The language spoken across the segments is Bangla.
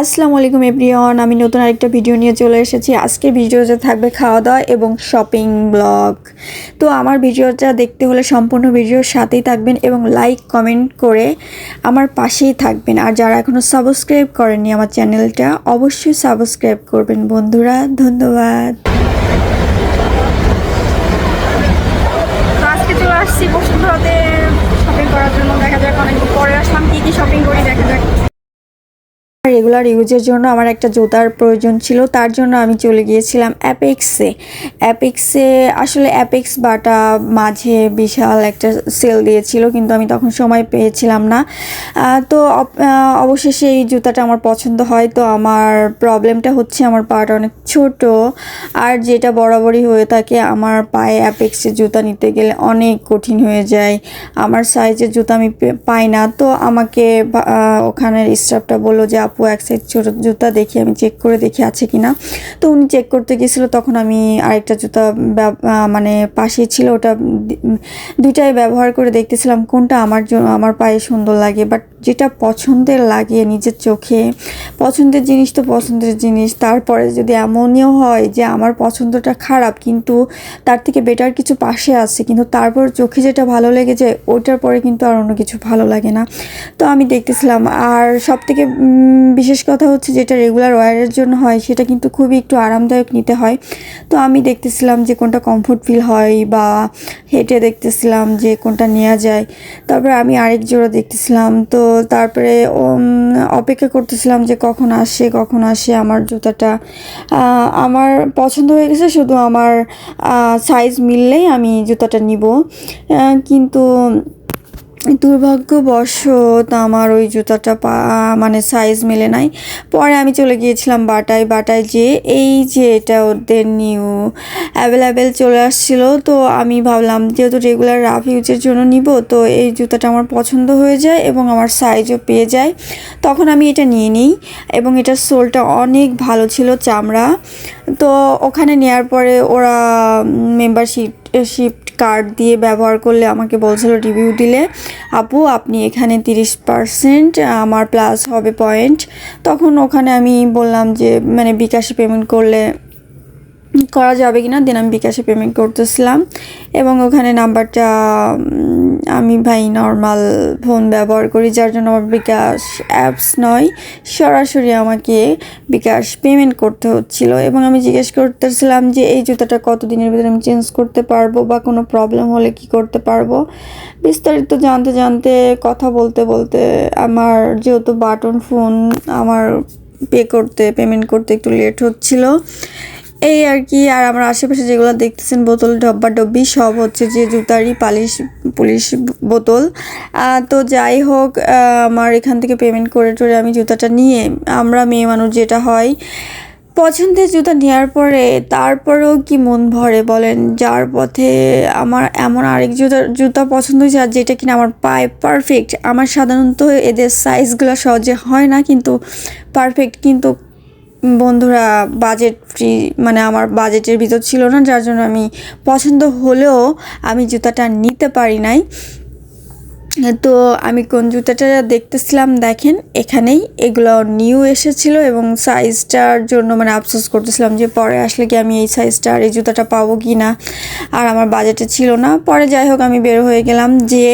আসসালামু আলাইকুম এভরিওয়ান, আমি নতুন আরেকটা ভিডিও নিয়ে চলে এসেছি। আজকের ভিডিওতে থাকবে খাওয়া দাওয়া এবং শপিং ব্লগ। তো আমার ভিডিওটা দেখতে হলে সম্পূর্ণ ভিডিওর সাথেই থাকবেন এবং লাইক, কমেন্ট করে আমার পাশেই থাকবেন। আর যারা এখনও সাবস্ক্রাইব করেননি আমার চ্যানেলটা, অবশ্যই সাবস্ক্রাইব করবেন। বন্ধুরা, ধন্যবাদ তো আজকে চলে আসছি বসুন্ধরাতে শপিং করার জন্য দেখা যাক অনেকদিন পরে আসলাম কি কি শপিং করি দেখা যাক রেগুলার ইউজের জন্য আমার একটা জুতার প্রয়োজন ছিল, তার জন্য আমি চলে গিয়েছিলাম অ্যাপেক্সে অ্যাপেক্সে আসলে অ্যাপেক্স বাটা মাঝে বিশাল একটা সেল দিয়েছিল, কিন্তু আমি তখন সময় পেয়েছিলাম না। তো অবশেষে এই জুতাটা আমার পছন্দ হয়, তো আমার প্রবলেমটা হচ্ছে আমার পাটা অনেক ছোট, আর যেটা বরাবরই হয়ে থাকে, আমার পায়ে অ্যাপেক্সের জুতা নিতে গেলে অনেক কঠিন হয়ে যায়। আমার সাইজের জুতা আমি পাই না, তো আমাকে ওখানের স্টাফটা বলল যে, আপু এক ছোটো জুতা দেখি, আমি চেক করে দেখি আছে কি না তো উনি চেক করতে গেছিল তখন আমি আরেকটা জুতা মানে পাশে ছিল, ওটা দুইটাই ব্যবহার করে দেখতেছিলাম, কোনটা আমার আমার পায়ে সুন্দর লাগে। বাট যেটা পছন্দের লাগে নিজের চোখে, পছন্দের জিনিস তো পছন্দের জিনিস। তারপরে যদি এমনও হয় যে আমার পছন্দটা খারাপ, কিন্তু তার থেকে বেটার কিছু পাশে আছে, কিন্তু তারপর চোখে যেটা ভালো লেগে যায়, ওইটার পরে কিন্তু আর অন্য কিছু ভালো লাগে না। তো আমি দেখতেছিলাম, আর সব থেকে বিশেষ কথা হচ্ছে যেটা রেগুলার ওয়ারের জন্য হয়, সেটা কিন্তু খুবই একটু আরামদায়ক নিতে হয়। তো আমি দেখতেছিলাম যে কোনটা কমফোর্ট ফিল হয় বা হেঁটে দেখতেছিলাম যে কোনটা নেওয়া যায়। তারপরে আমি আরেক জোড়া দেখতেছিলাম, তো তারপরে অপেক্ষা করতেছিলাম যে কখন আসে কখন আসে আমার জুতাটা। আমার পছন্দ হয়ে গেছে, শুধু আমার সাইজ মিললেই আমি জুতাটা নিব। কিন্তু দুর্ভাগ্যবশত আমার ওই জুতাটা পা মানে সাইজ মেলে নাই। পরে আমি চলে গিয়েছিলাম বাটায় বাটায় যে এই যে এটা ওদের নিউ অ্যাভেলেবেল চলে আসছিল, তো আমি ভাবলাম যেহেতু রেগুলার রাফ ইউজের জন্য নিব, তো এই জুতাটা আমার পছন্দ হয়ে যায় এবং আমার সাইজও পেয়ে যায়। তখন আমি এটা নিয়ে নিই এবং এটার সোলটা অনেক ভালো ছিল, চামড়া। তো ওখানে নেওয়ার পরে ওরা মেম্বারশিপ শিপ কার্ড দিয়ে ব্যবহার করলে আমাকে বলছিল রিভিউ দিলে, আপু, আপনি এখানে তিরিশ পার্সেন্ট আমার প্লাস হবে পয়েন্ট তখন ওখানে আমি বললাম যে মানে বিকাশে পেমেন্ট করলে করা যাবে কি না দেন আমি বিকাশে পেমেন্ট করতেছিলাম। এবং ওখানে নাম্বারটা আমি ভাই নর্মাল ফোন ব্যবহার করি, যার জন্য আমার বিকাশ অ্যাপস নয়। সরাসরি আমাকে বিকাশ পেমেন্ট করতে হচ্ছিল। এবং আমি জিজ্ঞেস করতেছিলাম যে, এই জুতাটা কত দিনের ভিতরে আমি চেঞ্জ করতে পারব বা কোনো প্রবলেম হলে কি করতে পারব? বিস্তারিত জানতে জানতে, কথা বলতে বলতে আমার যেহেতু বাটন ফোন আমার পে করতে পেমেন্ট করতে একটু লেট হচ্ছিল। এই আর কি, আর আমার আশেপাশে যেগুলো দেখতেছেন, বোতল, ডব্বা, ডব্বি, সব হচ্ছে যে জুতারই পালিশ, পুলিশ বোতল। তো যাই হোক আমার এখান থেকে পেমেন্ট করে টরে আমি জুতাটা নিয়ে, আমরা মেয়ে মানুষ যেটা হয়, পছন্দের জুতা নেওয়ার পরে তারপরেও কি মন ভরে বলেন? যার পথে আমার এমন আরেক জুতা জুতা পছন্দ হয়েছে আর যেটা কিনা আমার পায়ে পারফেক্ট আমার সাধারণত এদের সাইজগুলো সহজে হয় না, কিন্তু পারফেক্ট কিন্তু বন্ধুরা বাজেট ফ্রি মানে আমার বাজেটের ভিতর ছিল না, যার জন্য আমি পছন্দ হলেও আমি জুতাটা নিতে পারি নাই। তো আমি কোন জুতাটা দেখতেছিলাম, দেখেন, এখানেই। এগুলো নিউ এসেছিল এবং সাইজটার জন্য মানে আফসোস করতেছিলাম যে পরে আসলে কি আমি এই সাইজটা আর এই জুতাটা পাবো কি না। আর আমার বাজেটে ছিল না। পরে যাই হোক, আমি বের হয়ে গেলাম যে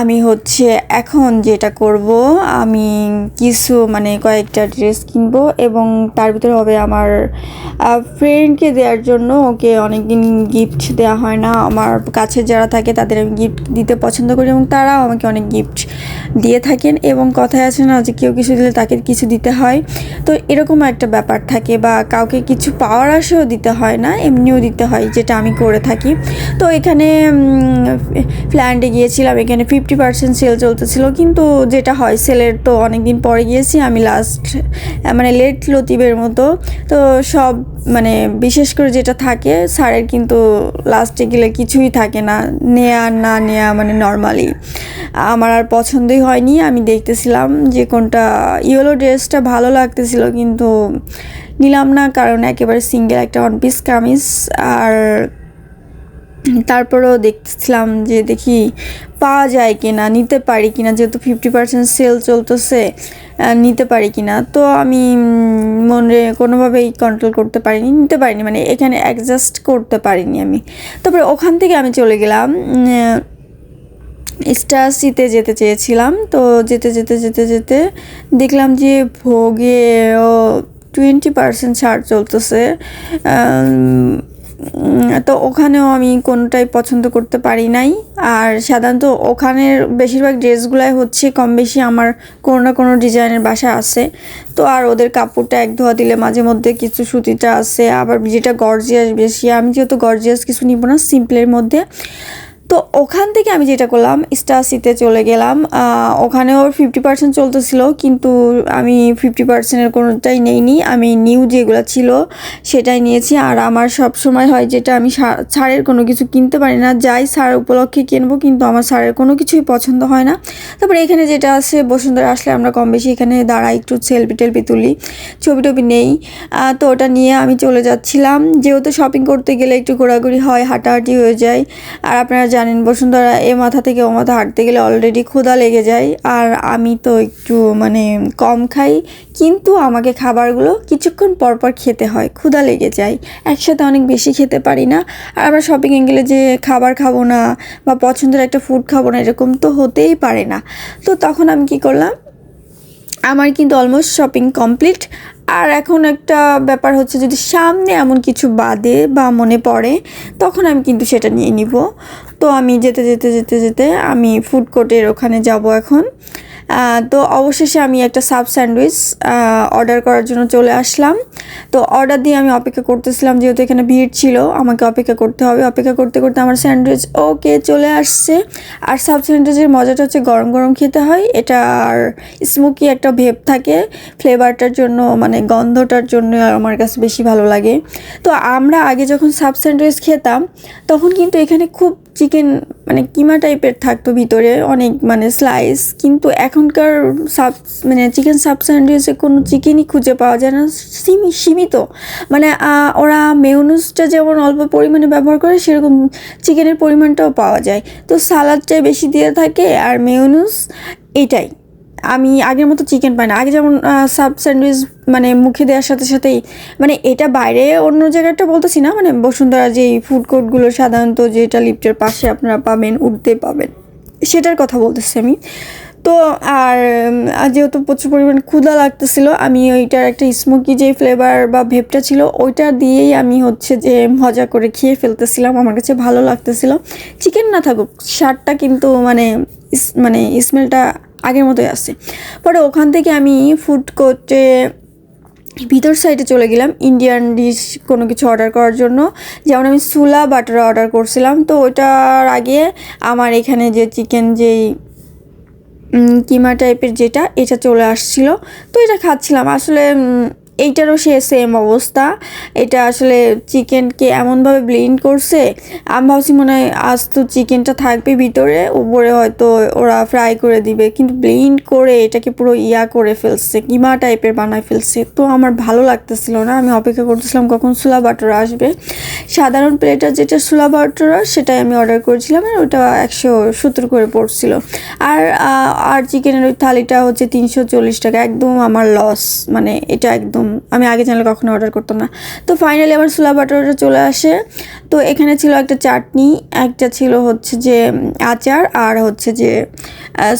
আমি হচ্ছে এখন যেটা করব, আমি কিছু মানে কয়েকটা ড্রেস কিনবো এবং তার ভিতরে হবে আমার ফ্রেন্ডকে দেওয়ার জন্য ওকে অনেক দিন গিফট দেওয়া হয় না। আমার কাছে যারা থাকে তাদের আমি গিফট দিতে পছন্দ করি এবং তারাও আমাকে অনেক গিফট দিয়ে থাকেন এবং কথায় আছে না যে কেউ কিছু দিলে তাকে কিছু দিতে হয়। তো এরকম একটা ব্যাপার থাকে বা কাউকে কিছু পাওয়ার আশেও দিতে হয় না, এমনিও দিতে হয় যেটা আমি করে থাকি। তো এখানে ফ্ল্যান্ডে গিয়েছিলাম, এখানে ফিফটি পার্সেন্ট সেল চলতেছিল। কিন্তু যেটা হয় সেলের তো অনেক দিন পরে গিয়েছি, আমি লাস্ট মানে লেট লতিবের মতো। তো সব মানে বিশেষ করে যেটা থাকে, স্যারের কিন্তু লাস্টে গেলে কিছুই থাকে না। নেয়া না নেয়া মানে নর্মালি আমার আর পছন্দই হয়নি। আমি দেখতেছিলাম যে কোনটা ইয়েলো ড্রেসটা ভালো লাগতেছিল কিন্তু নিলাম না কারণ একেবারে সিঙ্গেল একটা ওয়ান পিস কামিজ। আর তারপরেও দেখছিলাম যে দেখি পাওয়া যায় কিনা, নিতে পারি কিনা, যেহেতু ফিফটি পার্সেন্ট সেল চলতেছে নিতে পারি কিনা। তো আমি মনে, কোনোভাবেই কন্ট্রোল করতে পারিনি, নিতে পারিনি মানে এখানে অ্যাডজাস্ট করতে পারিনি আমি। তারপরে ওখান থেকে আমি চলে গেলাম স্টাসিতে যেতে চেয়েছিলাম। তো যেতে যেতে যেতে যেতে দেখলাম যে ভোগে টোয়েন্টি পার্সেন্ট ছাড় চলতেছে তো ওখানেও আমি কোনোটাই পছন্দ করতে পারি নাই। আর সাধারণত ওখানের বেশিরভাগ ড্রেসগুলাই হচ্ছে কম বেশি আমার কোনো না কোনো ডিজাইনের বাসা আছে। তো আর ওদের কাপড়টা এক ধোয়া দিলে মাঝে মধ্যে কিছু সুতিটা আছে, আবার যেটা গর্জিয়াস বেশি, আমি যেহেতু গর্জিয়াস কিছু নিব না সিম্পলের মধ্যে। তো ওখান থেকে আমি যেটা করলাম স্টাসিতে চলে গেলাম। আহ, ওখানেও ফিফটি পার্সেন্ট চলতেছিল কিন্তু আমি ফিফটি পার্সেন্টের কোনোটাই নেইনি। আমি নিউ যেগুলো ছিল সেটাই নিয়েছি। আর আমার সব সময় হয় যেটা আমি ছাড়ের কোনো কিছু কিনতে পারি না। যাই সার উপলক্ষে কিনবো কিন্তু আমার ছাড়ের কোনো কিছুই পছন্দ হয় না। তারপরে এখানে যেটা আছে বসুন্ধরা আসলে আমরা কম বেশি এখানে দাঁড়াই একটু সেলফি টেলফি তুলি। ছবি টবি নেই তো ওটা নিয়ে আমি চলে যাচ্ছিলাম। যেহেতু শপিং করতে গেলে একটু ঘোরাঘুরি হয় হাঁটাহাঁটি হয়ে যায়। আর আপনারা জানেন, বসুন্ধরা, এ মাথা থেকে ও মাথা হাঁটতে গেলে অলরেডি ক্ষুধা লেগে যায়। আর আমি তো একটু মানে কম খাই, কিন্তু আমাকে খাবারগুলো কিছুক্ষণ পর পর খেতে হয়, ক্ষুধা লেগে যায়। একসাথে অনেক বেশি খেতে পারি না। আর আমরা শপিংয়ে গেলে যে খাবার খাব না বা পছন্দের একটা ফুড খাব না, এরকম তো হতেই পারে না। তো তখন আমি কি করলাম, আমার কিন্তু অলমোস্ট শপিং কমপ্লিট আর এখন একটা ব্যাপার হচ্ছে যদি সামনে এমন কিছু বাদে বা মনে পড়ে, তখন আমি কিন্তু সেটা নিয়ে নিব। তো আমি যেতে যেতে যেতে যেতে আমি ফুড কোর্টের ওখানে যাব এখন। তো অবশেষে আমি একটা সাব স্যান্ডউইচ অর্ডার করার জন্য চলে আসলাম। তো অর্ডার দিয়ে আমি অপেক্ষা করতেছিলাম, যেহেতু এখানে ভিড় ছিল, আমাকে অপেক্ষা করতে হবে। অপেক্ষা করতে করতে আমার স্যান্ডউইচ ওকে চলে আসছে। আর সাব স্যান্ডউইচের মজাটা হচ্ছে গরম গরম খেতে হয়। এটা আর স্মোকি একটা ভেব থাকে। ফ্লেভারটার জন্য মানে গন্ধটার জন্য আমার কাছে বেশি ভালো লাগে। তো আমরা আগে যখন সাব স্যান্ডউইচ খেতাম, তখন কিন্তু এখানে খুব চিকেন মানে কিমা টাইপের থাকতো ভিতরে, অনেক মানে স্লাইস কিন্তু এখনকার সাব মানে চিকেন সাব স্যান্ডউইচে কোনো চিকেনই খুঁজে পাওয়া যায় না, সিমি, সীমিত। মানে ওরা মেয়নুসটা যেমন অল্প পরিমাণে ব্যবহার করে, সেরকম চিকেনের পরিমাণটাও পাওয়া যায়। তো সালাদটাই বেশি দিয়ে থাকে, আর মেয়নুস এটাই। আমি আগের মতো চিকেন পাই না। আগে যেমন সাব স্যান্ডউইচ মানে মুখে দেওয়ার সাথে সাথেই মানে এটা বাইরে অন্য জায়গাটা বলতেছি না মানে বসুন্ধরা যেই ফুড কোর্টগুলো সাধারণত যেটা লিফটের পাশে আপনারা পাবেন, উঠতে পাবেন, সেটার কথা বলতেছি আমি। তো আর যেহেতু প্রচুর পরিমাণ ক্ষুধা লাগতেছিল, আমি ওইটার একটা স্মোকি যে ফ্লেভার বা ভেপটা ছিল, ওইটা দিয়েই আমি হচ্ছে যে মজা করে খেয়ে ফেলতেছিলাম, আমার কাছে ভালো লাগতেছিল। চিকেন না থাকুক শার্টটা কিন্তু মানে মানে স্মেলটা আগের মতোই আছে। পরে ওখান থেকে আমি ফুড কোর্টে ভিতর সাইডে চলে গেলাম ইন্ডিয়ান ডিশ কোনো কিছু অর্ডার করার জন্য। যেমন আমি সুলা বাটার অর্ডার করছিলাম, তো ওটার আগে আমার এখানে যে চিকেন যেই কিমা টাইপের যেটা, এটা চলে আসছিল। তো এটা খাচ্ছিলাম। আসলে এইটারও সে সেম অবস্থা। এটা আসলে চিকেনকে এমনভাবে ব্লেন্ড করছে, আমি ভাবছি মনে হয় আজ তো চিকেনটা থাকবে ভিতরে, উপরে হয়তো ওরা ফ্রাই করে দিবে, কিন্তু ব্লেন্ড করে এটাকে পুরো ইয়া করে ফেলছে, কিমা টাইপের বানায় ফেলছে, তো আমার ভালো লাগতেছিল না। আমি অপেক্ষা করতেছিলাম কখন সুলা বাটার আসবে। সাধারণ প্লেটার যেটা সুলা বাটার সেটাই আমি অর্ডার করেছিলাম আর ওটা একশো সত্তর করে পড়ছিল। আর আর চিকেনের ওই থালিটা হচ্ছে তিনশো চল্লিশ টাকা, একদম আমার লস মানে এটা একদম আমি আগে জানলে কখনো অর্ডার করতাম না। তো ফাইনালি আমার সুলা বাটারটা চলে আসে। তো এখানে ছিল একটা চাটনি, একটা ছিল হচ্ছে যে আচার আর হচ্ছে যে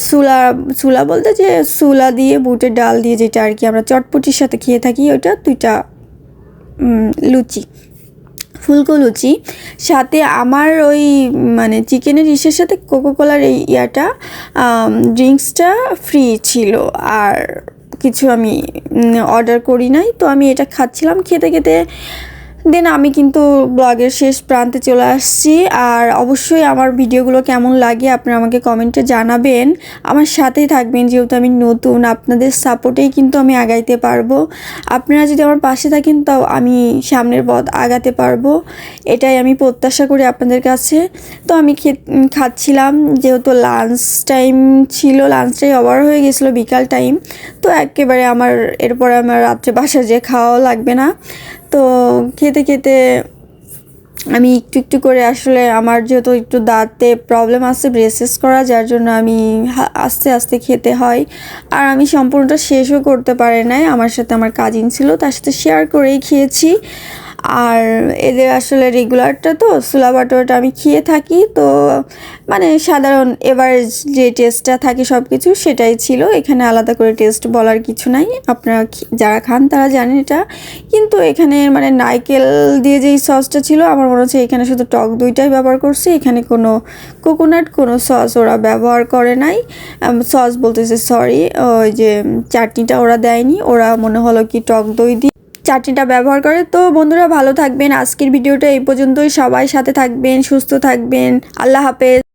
সুলা সুলা বলতে যে সুলা দিয়ে বুটের ডাল দিয়ে যেটা আর কি আমরা চটপটির সাথে খেয়ে থাকি, ওইটা দুইটা লুচি, ফুলকো লুচি। সাথে আমার ওই মানে চিকেনের ইসের সাথে কোকোকোলার এই ইয়াটা ড্রিঙ্কসটা ফ্রি ছিল। আর কিছু আমি অর্ডার করি নাই। তো আমি এটা খাচ্ছিলাম খেতে খেতে দেন আমি কিন্তু ব্লগের শেষ প্রান্তে চলে আসছি। আর অবশ্যই আমার ভিডিওগুলো কেমন লাগে আপনারা আমাকে কমেন্টে জানাবেন। আমার সাথেই থাকবেন, যেহেতু আমি নতুন, আপনাদের সাপোর্টেই কিন্তু আমি আগাইতে পারব। আপনারা যদি আমার পাশে থাকেন, তাও আমি সামনের পথ আগাতে পারব। এটাই আমি প্রত্যাশা করি আপনাদের কাছে। তো আমি খাচ্ছিলাম, যেহেতু লাঞ্চ টাইম ছিল লাঞ্চ টাইম ওভার হয়ে গেছিল বিকাল টাইম তো একেবারে আমার, এরপরে আমার রাত্রে বাসা যেয়ে খাওয়াও লাগবে না। তো খেতে খেতে আমি একটু একটু করে আসলে আমার যেহেতু একটু দাঁতে প্রবলেম আছে ব্রেসেস করা, যার জন্য আমি আস্তে আস্তে খেতে হয়। আর আমি সম্পূর্ণটা শেষও করতে পারি নাই। আমার সাথে আমার কাজিন ছিল, তার সাথে শেয়ার করেই খেয়েছি। আর এদের আসলে রেগুলারটা তো সুলা বাটোয়াটা আমি খেয়ে থাকি। তো মানে সাধারণ এভারেজ যে টেস্টটা থাকে সব কিছু সেটাই ছিল। এখানে আলাদা করে টেস্ট বলার কিছু নাই। আপনারা যারা খান তারা জানেন এটা। কিন্তু এখানে মানে নারকেল দিয়ে যেই সসটা ছিল, আমার মনে হচ্ছে এখানে শুধু টক দইটাই ব্যবহার করছে। এখানে কোনো কোকোনাট কোনো সস ওরা ব্যবহার করে নাই। সস বলতেছে সরি ওই যে চাটনিটা ওরা দেয়নি। ওরা মনে হলো কি টক দই দিয়ে চাটনিটা ব্যবহার করে। তো বন্ধুরা ভালো থাকবেন। আজকের ভিডিওটা এই পর্যন্তই। সবাই সাথে থাকবেন, সুস্থ থাকবেন। আল্লাহ হাফেজ।